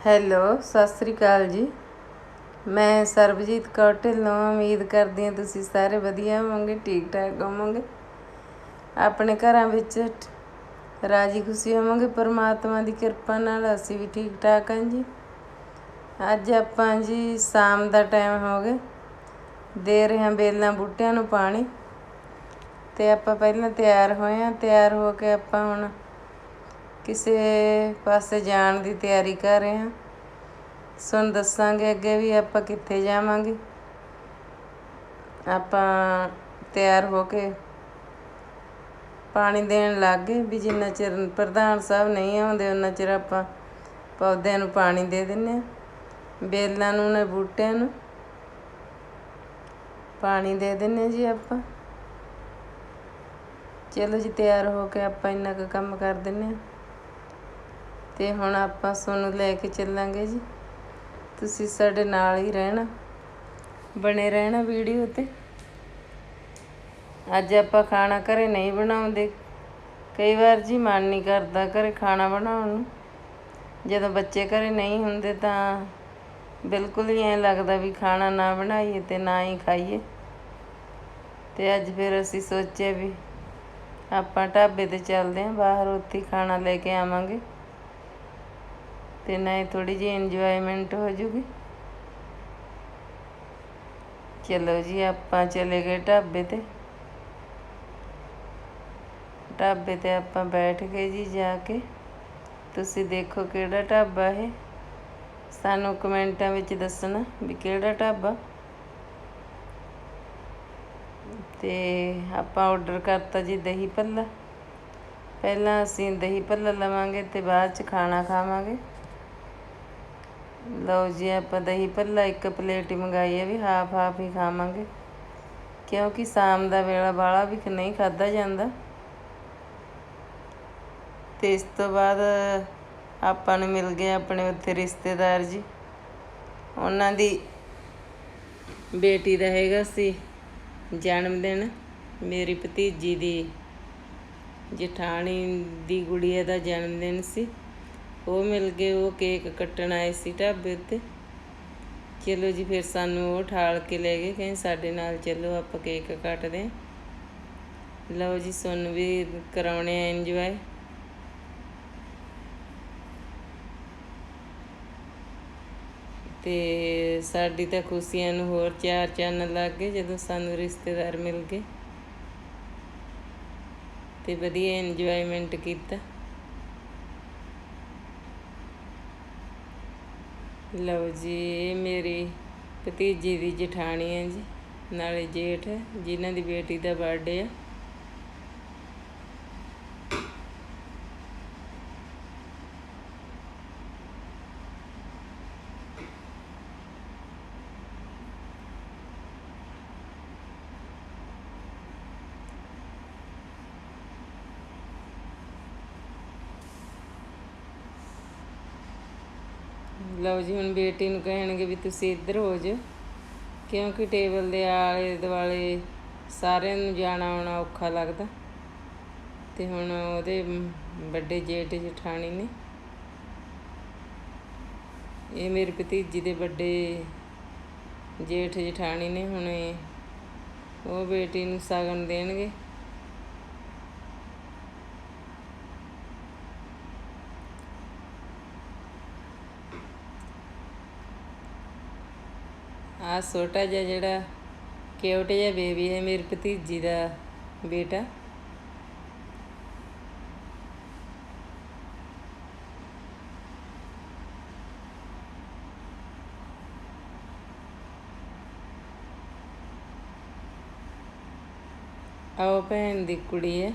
Hello, Sat Sri ਅਕਾਲ ਜੀ। ਮੈਂ ਸਰਬਜੀਤ ਕੌਰ ਢਿੱਲੋਂ ਉਮੀਦ ਕਰਦੀ ਹਾਂ ਤੁਸੀਂ ਸਾਰੇ ਵਧੀਆ ਹੋਵੋਗੇ ਠੀਕ ਠਾਕ ਹੋਵੋਗੇ। ਆਪਣੇ ਘਰਾਂ ਵਿੱਚ ਰਾਜੀ ਖੁਸ਼ੀ ਹੋਵੋਗੇ, ਪਰਮਾਤਮਾ ਦੀ ਕਿਰਪਾ ਨਾਲ ਅਸੀਂ ਵੀ ਠੀਕ ਠਾਕ ਹਾਂ ਜੀ। ਅੱਜ ਆਪਾਂ ਜੀ ਸ਼ਾਮ ਦਾ ਟਾਈਮ ਹੋ ਗਿਆ। ਦੇ ਰਹੇ ਹਾਂ ਬੇਲਾਂ ਬੂਟਿਆਂ ਨੂੰ ਪਾਣੀ। ਤੇ ਆਪਾਂ ਪਹਿਲਾਂ ਤਿਆਰ ਹੋਏ ਹਾਂ। ਤਿਆਰ ਹੋ ਕੇ ਆਪਾਂ ਹੁਣ ਕਿਸੇ ਪਾਸੇ ਜਾਣ ਦੀ ਤਿਆਰੀ ਕਰ ਰਹੇ ਹਾਂ। ਤੁਹਾਨੂੰ ਦੱਸਾਂਗੇ ਅੱਗੇ ਵੀ ਆਪਾਂ ਕਿੱਥੇ ਜਾਵਾਂਗੇ। ਆਪਾਂ ਤਿਆਰ ਹੋ ਕੇ ਪਾਣੀ ਦੇਣ ਲੱਗ ਗਏ ਵੀ ਜਿੰਨਾ ਚਿਰ ਪ੍ਰਧਾਨ ਸਾਹਿਬ ਨਹੀਂ ਆਉਂਦੇ, ਉਹਨਾਂ ਚਿਰ ਆਪਾਂ ਪੌਦਿਆਂ ਨੂੰ ਪਾਣੀ ਦੇ ਦਿੰਨੇ ਆ ਬੇਲਾਂ ਨੂੰ ਨੇ ਬੂਟਿਆਂ ਨੂੰ ਪਾਣੀ ਦੇ ਦਿੰਨੇ ਜੀ ਆਪਾਂ। ਚਲੋ ਜੀ, ਤਿਆਰ ਹੋ ਕੇ ਆਪਾਂ ਇੰਨਾ ਕੁ ਕੰਮ ਕਰ ਦਿੰਨੇ ਆ ਤੇ ਹੁਣ ਆਪਾਂ ਸੋਨੂੰ ਲੈ ਕੇ ਚੱਲਾਂਗੇ ਜੀ। ਤੁਸੀਂ ਸਾਡੇ ਨਾਲ ਹੀ ਰਹਿਣਾ। ਬਣੇ ਰਹਿਣਾ ਵੀਡੀਓ ਤੇ। ਅੱਜ ਆਪਾਂ ਖਾਣਾ ਘਰੇ ਨਹੀਂ ਬਣਾਉਂਦੇ। ਕਈ ਵਾਰ ਜੀ ਮਨ ਨਹੀਂ ਕਰਦਾ ਘਰੇ ਖਾਣਾ ਬਣਾਉਣ ਨੂੰ। ਜਦੋਂ ਬੱਚੇ ਘਰੇ ਨਹੀਂ ਹੁੰਦੇ ਤਾਂ ਬਿਲਕੁਲ ਹੀ ਐਂ ਲੱਗਦਾ ਵੀ ਖਾਣਾ ਨਾ ਬਣਾਈਏ ਤੇ ਨਾ ਹੀ ਖਾਈਏ। ਤੇ ਅੱਜ ਫਿਰ ਅਸੀਂ ਸੋਚਿਆ ਵੀ ਆਪਾਂ ਢਾਬੇ ਤੇ ਚੱਲਦੇ ਆਂ ਬਾਹਰ ਉੱਥੇ ਖਾਣਾ ਲੈ ਕੇ ਆਵਾਂਗੇ। ਤੇ ਨਹੀਂ ਥੋੜੀ ਜਿਹੀ ਇੰਜੋਇਮੈਂਟ ਹੋ ਜੂਗੀ। ਚਲੋ ਜੀ, ਆਪਾਂ ਚਲੇ ਗਏ ਢਾਬੇ ਤੇ। ਢਾਬੇ ਤੇ ਆਪਾਂ ਬੈਠ ਗਏ ਜੀ ਜਾ ਕੇ। ਤੁਸੀਂ ਦੇਖੋ ਕਿਹੜਾ ਢਾਬਾ ਹੈ ਸਾਨੂੰ ਕਮੈਂਟਾਂ ਵਿੱਚ ਦੱਸਣਾ ਵੀ ਕਿਹੜਾ ਢਾਬਾ। ਤੇ ਆਪਾਂ ਆਰਡਰ ਕਰਤਾ ਜੀ ਦਹੀਂ ਭੱਲਾ। ਪਹਿਲਾਂ ਅਸੀਂ ਦਹੀਂ ਭੱਲਾ ਲਵਾਂਗੇ ਤੇ ਬਾਅਦ ਚ ਖਾਣਾ ਖਾਵਾਂਗੇ। ਲਓ ਜੀ, ਆਪਾਂ ਦਹੀਂ ਭੱਲਾ ਇੱਕ ਪਲੇਟ ਹੀ ਮੰਗਾਈ ਹੈ ਵੀ ਹਾਫ ਹਾਫ ਹੀ ਖਾਵਾਂਗੇ। ਕਿਉਂਕਿ ਸ਼ਾਮ ਦਾ ਵੇਲਾ ਬਾਲਾ ਵੀ ਨਹੀਂ ਖਾਦਾ ਜਾਂਦਾ। ਤੇ ਇਸ ਤੋਂ ਬਾਅਦ ਆਪਾਂ ਨੂੰ ਮਿਲ ਗਏ ਆਪਣੇ ਉੱਥੇ ਰਿਸ਼ਤੇਦਾਰ ਜੀ। ਉਹਨਾਂ ਦੀ ਬੇਟੀ ਦਾ ਹੈਗਾ ਸੀ ਜਨਮ ਦਿਨ, ਮੇਰੀ ਭਤੀਜੀ ਦੀ ਜਠਾਣੀ ਦੀ ਗੁੜੀਆ ਦਾ ਜਨਮ ਦਿਨ ਸੀ। ਉਹ ਮਿਲ ਗਏ, ਉਹ ਕੇਕ ਕੱਟਣ ਆਏ ਸੀ ਢਾਬੇ ਉੱਤੇ। ਚਲੋ ਜੀ, ਫਿਰ ਸਾਨੂੰ ਉਹ ਠਾਲ ਕੇ ਲੈ ਗਏ, ਕਹਿੰਦੇ ਸਾਡੇ ਨਾਲ ਚੱਲੋ ਆਪਾਂ ਕੇਕ ਕੱਟਦੇ ਲਓ ਜੀ, ਸਾਨੂੰ ਵੀ ਕਰਾਉਣੇ ਆ ਇੰਜੋਏ। ਤੇ ਸਾਡੀ ਤਾਂ ਖੁਸ਼ੀਆਂ ਨੂੰ ਹੋਰ ਚਾਰ ਚੰਨ ਲੱਗ ਗਏ, ਜਦੋਂ ਸਾਨੂੰ ਰਿਸ਼ਤੇਦਾਰ ਮਿਲ ਗਏ। ਤੇ ਵਧੀਆ ਇੰਜੋਇਮੈਂਟ ਕੀਤਾ। ਲਓ ਜੀ, ਇਹ ਮੇਰੀ ਭਤੀਜੀ ਦੀ ਜਠਾਣੀ ਹੈ ਜੀ, ਨਾਲੇ ਜੇਠ, ਜਿਨ੍ਹਾਂ ਦੀ ਬੇਟੀ ਦਾ ਬਰਥਡੇ ਆ। ਲਓ ਜੀ, ਹੁਣ ਬੇਟੀ ਨੂੰ ਕਹਿਣਗੇ ਵੀ ਤੁਸੀਂ ਇੱਧਰ ਹੋ ਜਾਓ, ਕਿਉਂਕਿ ਟੇਬਲ ਦੇ ਆਲੇ ਦੁਆਲੇ ਸਾਰਿਆਂ ਨੂੰ ਜਾਣਾ ਆਉਣਾ ਔਖਾ ਲੱਗਦਾ। ਤੇ ਹੁਣ ਉਹਦੇ ਵੱਡੇ ਜੇਠ ਜਠਾਣੀ ਨੇ, ਇਹ ਮੇਰੇ ਭਤੀਜੀ ਦੇ ਵੱਡੇ ਜੇਠ ਜਠਾਣੀ ਨੇ, ਹੁਣ ਉਹ ਬੇਟੀ ਨੂੰ ਸ਼ਗਨ ਦੇਣਗੇ। ਆ ਛੋਟਾ ਜਿਹਾ ਜਿਹੜਾ ਕਿਊਟ ਜਿਹਾ ਬੇਬੀ ਹੈ ਮੇਰੀ ਭਤੀਜੀ ਦਾ ਬੇਟਾ। ਆਓ ਭੈਣ ਦੀ ਕੁੜੀ ਹੈ।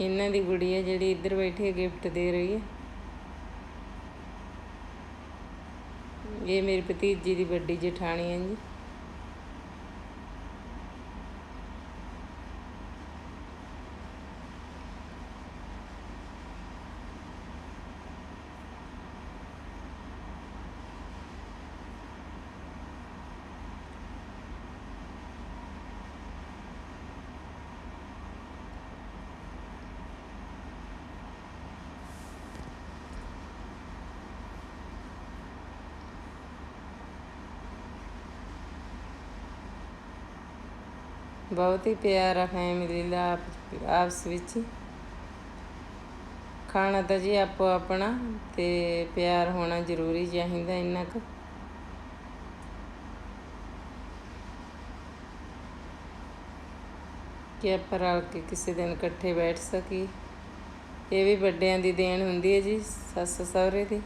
ਇਹਨਾਂ ਦੀ ਕੁੜੀ ਹੈ ਜਿਹੜੀ ਇੱਧਰ ਬੈਠੀ ਹੈ ਗਿਫਟ ਦੇ ਰਹੀ ਹੈ। ਇਹ ਮੇਰੀ ਭਤੀਜੀ ਦੀ ਵੱਡੀ ਜਠਾਣੀ ਹੈ ਜੀ। ਬਹੁਤ ਹੀ ਪਿਆਰਾ ਫੈਮਿਲੀ ਦਾ ਆਪ- ਆਪਸ ਵਿੱਚ। ਖਾਣਾ ਤਾਂ ਜੀ ਆਪੋ ਆਪਣਾ ਤੇ ਪਿਆਰ ਹੋਣਾ ਜ਼ਰੂਰੀ ਚਾਹੀਦਾ ਇੰਨਾ ਕੁ। ਕਿ ਆਪਾਂ ਰਲ ਕੇ ਕਿਸੇ ਦਿਨ ਇਕੱਠੇ ਬੈਠ ਸਕੀ ਇਹ ਵੀ ਵੱਡਿਆਂ ਦੀ ਦੇਣ ਹੁੰਦੀ ਹੈ ਜੀ, ਸੱਸ ਸਹੁਰੇ ਦੀ।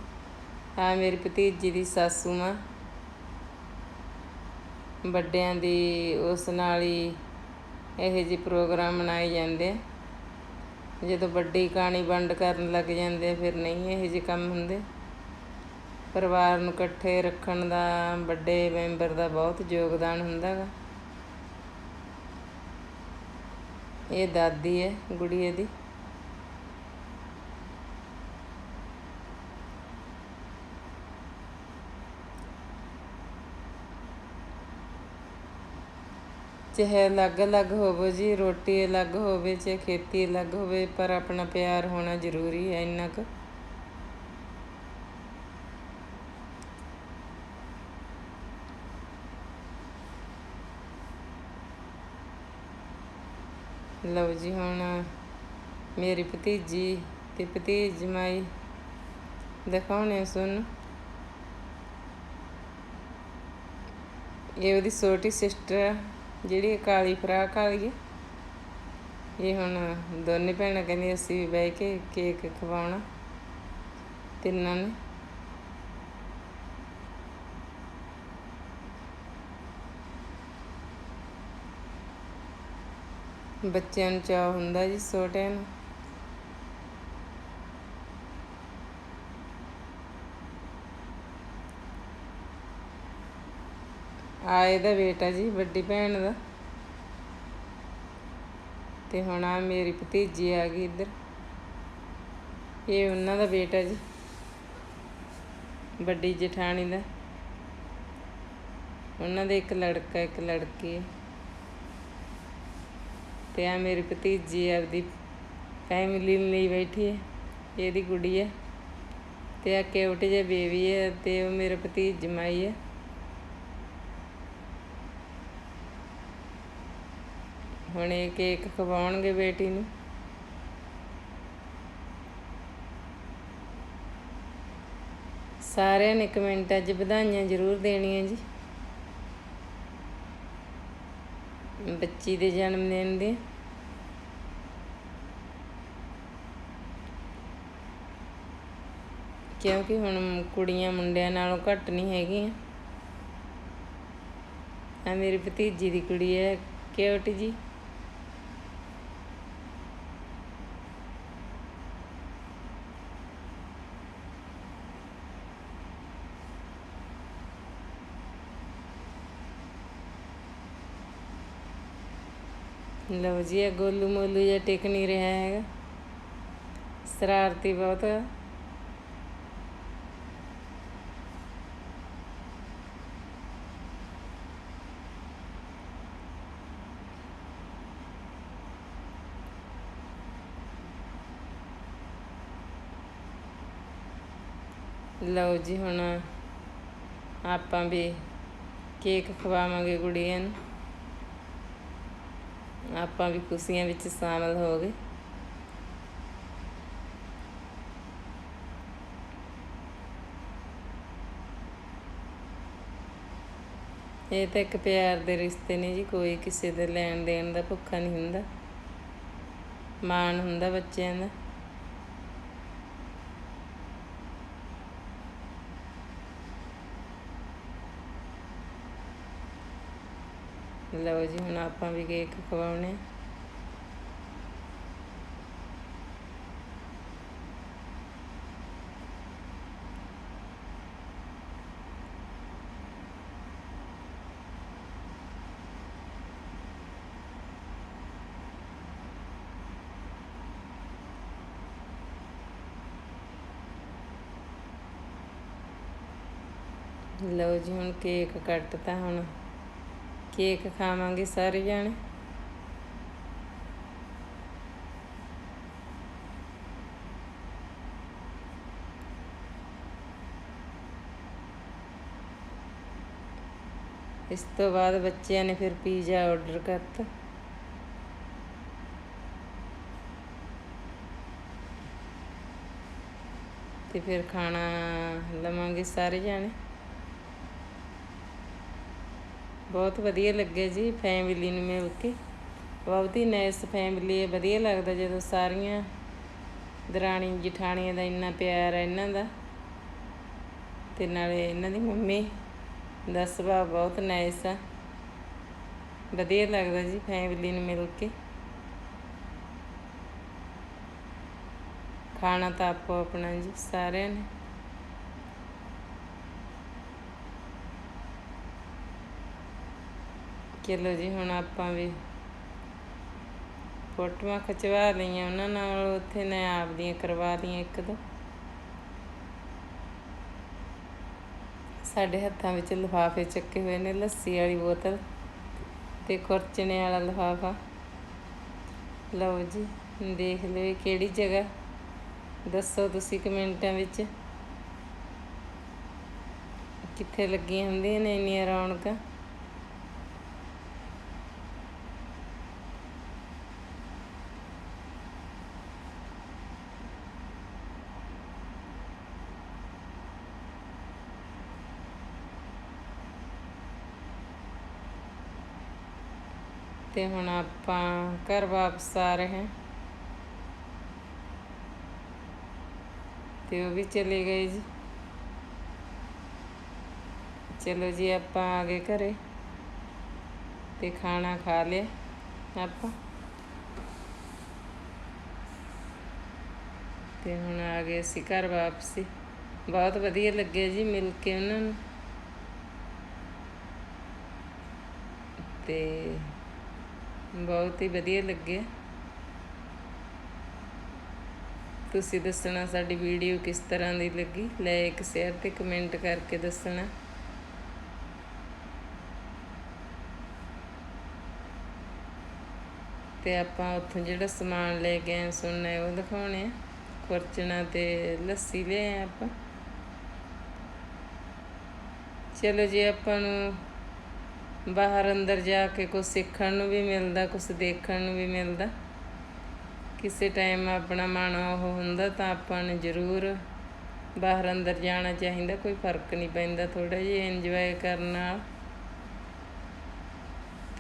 ਆ ਮੇਰੀ ਭਤੀਜੀ ਦੀ ਸਾਸੂ ਮਾਂ। ਵੱਡਿਆਂ ਦੀ ਉਸ ਨਾਲ ਹੀ ਇਹੋ ਜਿਹੇ ਪ੍ਰੋਗਰਾਮ ਮਨਾਏ ਜਾਂਦੇ ਜਦੋਂ ਵੱਡੀ ਕਹਾਣੀ ਵੰਡ ਕਰਨ ਲੱਗ ਜਾਂਦੇ ਫਿਰ ਨਹੀਂ ਇਹੋ ਜਿਹੇ ਕੰਮ ਹੁੰਦੇ। ਪਰਿਵਾਰ ਨੂੰ ਇਕੱਠੇ ਰੱਖਣ ਦਾ, ਵੱਡੇ ਮੈਂਬਰ ਦਾ ਬਹੁਤ ਯੋਗਦਾਨ ਹੁੰਦਾ ਗਾ। ਇਹ ਦਾਦੀ ਹੈ, ਗੁੜੀਏ ਦੀ। ਚਾਹੇ ਅਲੱਗ-ਅਲੱਗ ਹੋਵੋ ਜੀ, ਰੋਟੀ ਅਲੱਗ ਹੋਵੇ, ਚਾਹੇ ਖੇਤੀ ਅਲੱਗ ਹੋਵੇ, ਪਰ ਆਪਣਾ ਪਿਆਰ ਹੋਣਾ ਜ਼ਰੂਰੀ ਹੈ ਇੰਨਾ ਕੁ। ਲਓ ਜੀ, ਹੁਣ ਮੇਰੀ ਭਤੀਜੀ ਤੇ ਭਤੀਜ ਮਾਈ ਦਿਖਾਉਣੇ ਸੁਣ ਇਹ ਉਹਦੀ ਛੋਟੀ ਸਿਸਟਰ ਜਿਹੜੀ ਕਾਲੀ ਫਰਾਕ ਵਾਲੀ ਹੈ ਇਹ ਹੁਣ ਦੋਨੇ ਭੈਣਾਂ ਕਹਿੰਦੀ ਅਸੀਂ ਵੀ ਬਹਿ ਕੇ ਕੇਕ ਖਵਾਉਣਾ ਤਿੰਨਾਂ ਨੇ। ਬੱਚਿਆਂ ਨੂੰ ਚਾਹ ਹੁੰਦਾ ਜੀ ਛੋਟਿਆਂ ਨੂੰ ਆ ਇਹਦਾ ਬੇਟਾ ਜੀ, ਵੱਡੀ ਭੈਣ ਦਾ। ਤੇ ਹੁਣ ਆ ਮੇਰੀ ਭਤੀਜੀ ਆ ਗਈ ਇੱਧਰ। ਇਹ ਉਹਨਾਂ ਦਾ ਬੇਟਾ ਜੀ, ਵੱਡੀ ਜਠਾਣੀ ਦਾ। ਉਹਨਾਂ ਦੇ ਇੱਕ ਲੜਕਾ, ਇੱਕ ਲੜਕੀ ਹੈ ਤੇ ਆ ਮੇਰੀ ਭਤੀਜੀ ਆਪਦੀ ਫੈਮਿਲੀ ਲਈ ਬੈਠੀ ਹੈ ਇਹਦੀ ਗੁੱਡੀ ਹੈ ਤੇ ਆ ਕਿਊਟ ਜਿਹਾ ਬੇਬੀ ਹੈ ਤੇ ਉਹ ਮੇਰਾ ਭਤੀਜ ਜਮਾਈ ਹੈ ਹੁਣ ਇਹ ਕੇਕ ਖਵਾਉਣਗੇ ਬੇਟੀ ਨੂੰ। ਸਾਰਿਆਂ ਨੇ ਕਮੈਂਟਾਂ 'ਚ ਵਧਾਈਆਂ ਜ਼ਰੂਰ ਦੇਣੀਆਂ ਜੀ। ਬੱਚੀ ਦੇ ਜਨਮ ਦਿਨ ਦੇ। ਕਿਉਂਕਿ ਹੁਣ ਕੁੜੀਆਂ ਮੁੰਡਿਆਂ ਨਾਲੋਂ ਘੱਟ ਨਹੀਂ ਹੈਗੀਆਂ। ਆ ਮੇਰੀ ਭਤੀਜੀ ਦੀ ਕੁੜੀ ਹੈ ਕਿਊਟ ਜੀ। ਲਓ ਜੀ, ਇਹ ਗੋਲੂ ਮੋਲੂ ਜਿਹਾ ਟਿਕ ਨਹੀਂ ਰਿਹਾ ਹੈਗਾ। ਸ਼ਰਾਰਤੀ ਬਹੁਤ। ਲਓ ਜੀ, ਹੁਣ ਆਪਾਂ ਵੀ ਕੇਕ ਖਵਾਵਾਂਗੇ ਗੁੜੀਆਂ ਨੂੰ। ਆਪਾਂ ਵੀ ਖੁਸ਼ੀਆਂ ਵਿੱਚ ਸ਼ਾਮਲ ਹੋ ਗਏ। ਇਹ ਤਾਂ ਇੱਕ ਪਿਆਰ ਦੇ ਰਿਸ਼ਤੇ ਨੇ ਜੀ, ਕੋਈ ਕਿਸੇ ਦੇ ਲੈਣ ਦੇਣ ਦਾ ਭੁੱਖਾ ਨਹੀਂ ਹੁੰਦਾ। ਮਾਣ ਹੁੰਦਾ ਬੱਚਿਆਂ ਦਾ। ਲਓ ਜੀ ਹੁਣ ਆਪਾਂ ਵੀ ਕੇਕ ਖਵਾਉਣੇ ਆ। ਲਓ ਜੀ ਹੁਣ ਕੇਕ ਕੱਟਤਾ ਹੁਣ ਕੇਕ ਖਾਵਾਂਗੇ ਸਾਰੇ ਜਾਣੇ। ਇਸ ਤੋਂ ਬਾਅਦ ਬੱਚਿਆਂ ਨੇ ਫਿਰ ਪੀਜ਼ਾ ਆਰਡਰ ਕਰਤਾ। ਤੇ ਫਿਰ ਖਾਣਾ ਲਵਾਂਗੇ ਸਾਰੇ ਜਾਣੇ। ਬਹੁਤ ਵਧੀਆ ਲੱਗਿਆ ਜੀ ਫੈਮਿਲੀ ਨੂੰ ਮਿਲ ਕੇ। ਬਹੁਤ ਹੀ ਨਾਈਸ ਫੈਮਿਲੀ ਹੈ ਵਧੀਆ ਲੱਗਦਾ ਜਦੋਂ ਸਾਰੀਆਂ ਦਰਾਣੀ ਜਠਾਣੀਆਂ ਦਾ ਇੰਨਾ ਪਿਆਰ ਹੈ ਇਹਨਾਂ ਦਾ। ਤੇ ਨਾਲੇ ਇਹਨਾਂ ਦੀ ਮੰਮੀ ਦਾ ਸੁਭਾਅ ਬਹੁਤ ਨਾਈਸ ਆ। ਵਧੀਆ ਲੱਗਦਾ ਜੀ ਫੈਮਿਲੀ ਨੂੰ ਮਿਲ ਕੇ। ਖਾਣਾ ਤਾਂ ਆਪੋ ਆਪਣਾ ਜੀ ਸਾਰਿਆਂ ਨੇ। ਚਲੋ ਜੀ, ਹੁਣ ਆਪਾਂ ਵੀ ਫੋਟੋਆਂ ਖਿਚਵਾ ਲਈਆਂ ਉਹਨਾਂ ਨਾਲ, ਉੱਥੇ ਨੇ ਆਪਦੀਆਂ ਕਰਵਾ ਲਈਆਂ ਇੱਕ ਦੋ। ਸਾਡੇ ਹੱਥਾਂ ਵਿੱਚ ਲਿਫਾਫੇ ਚੱਕੇ ਹੋਏ ਨੇ, ਲੱਸੀ ਵਾਲੀ ਬੋਤਲ ਤੇ ਖੁਰਚਣੇ ਵਾਲਾ ਲਿਫਾਫਾ। ਲਓ ਜੀ, ਦੇਖ ਲਓ ਇਹ ਕਿਹੜੀ ਜਗ੍ਹਾ। ਦੱਸੋ ਤੁਸੀਂ ਕਮੈਂਟਾਂ ਵਿੱਚ। ਕਿੱਥੇ ਲੱਗੀਆਂ ਹੁੰਦੀਆਂ ਨੇ ਇੰਨੀਆਂ ਰੌਣਕਾਂ? ਤੇ ਹੁਣ ਆਪਾਂ ਘਰ ਵਾਪਸ ਆ ਰਹੇ ਹਾਂ। ਤੇ ਉਹ ਵੀ ਚਲੇ ਗਏ ਜੀ। ਚਲੋ ਜੀ, ਆਪਾਂ ਆ ਗਏ ਘਰੇ ਤੇ ਖਾਣਾ ਖਾ ਲਿਆ ਆਪਾਂ। ਤੇ ਹੁਣ ਆ ਗਏ ਅਸੀਂ ਘਰ ਵਾਪਸੀ। ਬਹੁਤ ਵਧੀਆ ਲੱਗਿਆ ਜੀ ਮਿਲ ਕੇ ਉਹਨਾਂ ਨੂੰ। ਤੇ ਬਹੁਤ ਹੀ ਵਧੀਆ ਲੱਗਿਆ ਤੁਸੀਂ ਦੱਸਣਾ ਸਾਡੀ ਵੀਡੀਓ ਕਿਸ ਤਰ੍ਹਾਂ ਦੀ ਲੱਗੀ? ਲਾਈਕ ਸ਼ੇਅਰ ਤੇ ਕਮੈਂਟ ਕਰਕੇ ਦੱਸਣਾ। ਤੇ ਆਪਾਂ ਉੱਥੋਂ ਜਿਹੜਾ ਸਮਾਨ ਲੈ ਕੇ ਆਏ ਸੁਣਨਾ ਹੈ ਉਹ ਦਿਖਾਉਣੇ ਆ। ਖੁਰਚਣਾ ਤੇ ਲੱਸੀ ਲੈ ਆਏ ਆਪਾਂ। ਚਲੋ ਜੀ, ਆਪਾਂ ਨੂੰ ਬਾਹਰ ਅੰਦਰ ਜਾ ਕੇ ਕੁਝ ਸਿੱਖਣ ਨੂੰ ਵੀ ਮਿਲਦਾ ਕੁਝ ਦੇਖਣ ਨੂੰ ਵੀ ਮਿਲਦਾ। ਕਿਸੇ ਟਾਈਮ ਆਪਣਾ ਮਨ ਉਹ ਹੁੰਦਾ ਤਾਂ ਆਪਾਂ ਨੂੰ ਜ਼ਰੂਰ ਬਾਹਰ ਅੰਦਰ ਜਾਣਾ ਚਾਹੀਦਾ, ਕੋਈ ਫ਼ਰਕ ਨਹੀਂ ਪੈਂਦਾ ਥੋੜਾ ਜਿਹਾ ਇੰਜੋਏ ਕਰਨਾ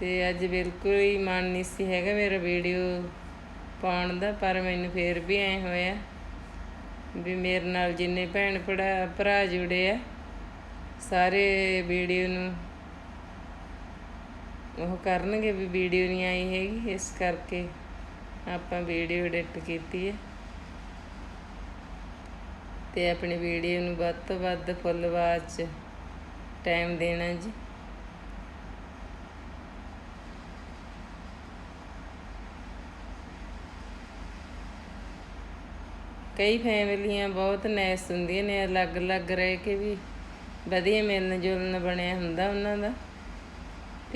ਤੇ ਅੱਜ ਬਿਲਕੁਲ ਹੀ ਮਨ ਨਹੀਂ ਸੀ ਹੈਗਾ ਮੇਰਾ ਵੀਡੀਓ ਪਾਉਣ ਦਾ, ਪਰ ਮੈਨੂੰ ਫੇਰ ਵੀ ਐ ਹੋਇਆ ਵੀ ਮੇਰੇ ਨਾਲ ਜਿੰਨੇ ਭੈਣ ਭਰਾ ਭਰਾ ਜੁੜੇ ਆ, ਸਾਰੇ ਵੀਡੀਓ ਨੂੰ ਉਹ ਕਰਨਗੇ ਵੀ ਵੀਡੀਓ ਨਹੀਂ ਆਈ ਹੈਗੀ, ਇਸ ਕਰਕੇ ਆਪਾਂ ਵੀਡੀਓ ਐਡਿਟ ਕੀਤੀ ਹੈ। ਤੇ ਆਪਣੀ ਵੀਡੀਓ ਨੂੰ ਵੱਧ ਤੋਂ ਵੱਧ ਫੁੱਲ ਵਾਚ ਟਾਈਮ ਦੇਣਾ ਜੀ। ਕਈ ਫੈਮਿਲੀਆਂ ਬਹੁਤ ਨੈਸ ਹੁੰਦੀਆਂ ਨੇ, ਅਲੱਗ-ਅਲੱਗ ਰਹਿ ਕੇ ਵੀ ਵਧੀਆ ਮਿਲਣ ਜੁਲਣ ਬਣਿਆ ਹੁੰਦਾ ਉਹਨਾਂ ਦਾ।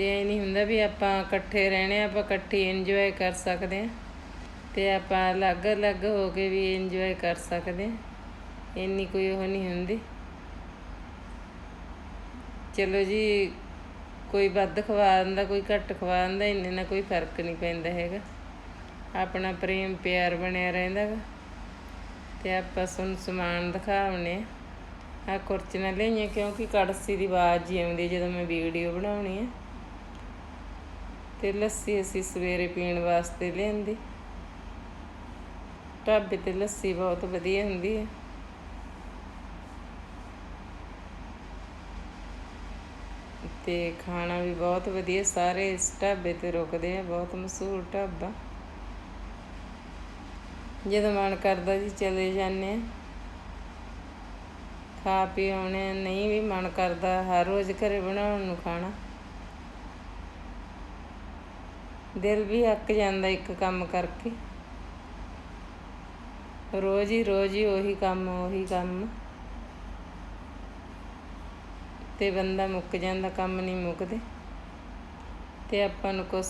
ਤੇ ਇਹ ਨਹੀਂ ਹੁੰਦਾ ਵੀ ਆਪਾਂ ਇਕੱਠੇ ਰਹਿਣੇ ਆਪਾਂ ਇਕੱਠੇ ਇੰਜੋਏ ਕਰ ਸਕਦੇ ਹਾਂ ਤੇ ਆਪਾਂ ਅਲੱਗ-ਅਲੱਗ ਹੋ ਕੇ ਵੀ ਇੰਜੋਏ ਕਰ ਸਕਦੇ ਹਾਂ ਇੰਨੀ ਕੋਈ ਉਹ ਨਹੀਂ ਹੁੰਦੀ। ਚਲੋ ਜੀ, ਕੋਈ ਵੱਧ ਖਵਾ ਦਿੰਦਾ ਕੋਈ ਘੱਟ ਖਵਾ ਦਿੰਦਾ ਇੰਨੇ ਨਾਲ ਕੋਈ ਫ਼ਰਕ ਨਹੀਂ ਪੈਂਦਾ ਹੈਗਾ। ਆਪਣਾ ਪ੍ਰੇਮ ਪਿਆਰ ਬਣਿਆ ਰਹਿੰਦਾ ਗਾ। ਤੇ ਆਪਾਂ ਸੁਣ ਸਮਾਨ ਦਿਖਾਉਣੇ ਆ। ਕੁਰਚੀਆਂ ਲਈਆਂ, ਕਿਉਂਕਿ ਕੜਸੀ ਦੀ ਆਵਾਜ਼ ਹੀ ਆਉਂਦੀ ਜਦੋਂ ਮੈਂ ਵੀਡੀਓ ਬਣਾਉਣੀ ਹੈ ਤੇ ਲੱਸੀ ਅਸੀਂ ਸਵੇਰੇ ਪੀਣ ਵਾਸਤੇ ਲਿਆਂਦੀ। ਢਾਬੇ ਤੇ ਲੱਸੀ ਬਹੁਤ ਵਧੀਆ ਹੁੰਦੀ ਹੈ। ਤੇ ਖਾਣਾ ਵੀ ਬਹੁਤ ਵਧੀਆ, ਸਾਰੇ ਇਸ ਢਾਬੇ ਤੇ ਰੁਕਦੇ ਆ, ਬਹੁਤ ਮਸ਼ਹੂਰ ਢਾਬਾ। ਜਦੋਂ ਮਨ ਕਰਦਾ ਜੀ ਚਲੇ ਜਾਂਦੇ ਆ, ਖਾ ਪੀ ਆਉਣੇ ਨਹੀਂ ਵੀ ਮਨ ਕਰਦਾ ਹਰ ਰੋਜ਼ ਘਰੇ ਬਣਾਉਣ ਨੂੰ ਖਾਣਾ। ਦਿਲ ਵੀ ਅੱਕ ਜਾਂਦਾ ਇੱਕ ਕੰਮ ਕਰਕੇ। ਰੋਜ਼ ਹੀ ਰੋਜ਼ ਹੀ ਉਹੀ ਕੰਮ ਉਹੀ ਕੰਮ। ਤੇ ਬੰਦਾ ਮੁੱਕ ਜਾਂਦਾ, ਕੰਮ ਨਹੀਂ ਮੁੱਕਦੇ। ਤੇ ਆਪਾਂ ਨੂੰ ਕੁਝ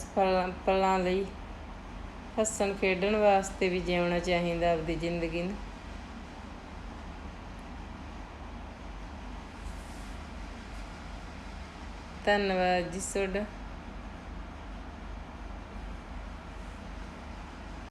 ਪਲਾਂ ਲਈ ਹੱਸਣ ਖੇਡਣ ਵਾਸਤੇ ਵੀ ਜਿਉਣਾ ਚਾਹੀਦਾ ਆਪਦੀ ਜ਼ਿੰਦਗੀ ਨੂੰ। ਧੰਨਵਾਦ ਜੀ ਤੁਹਾਡਾ।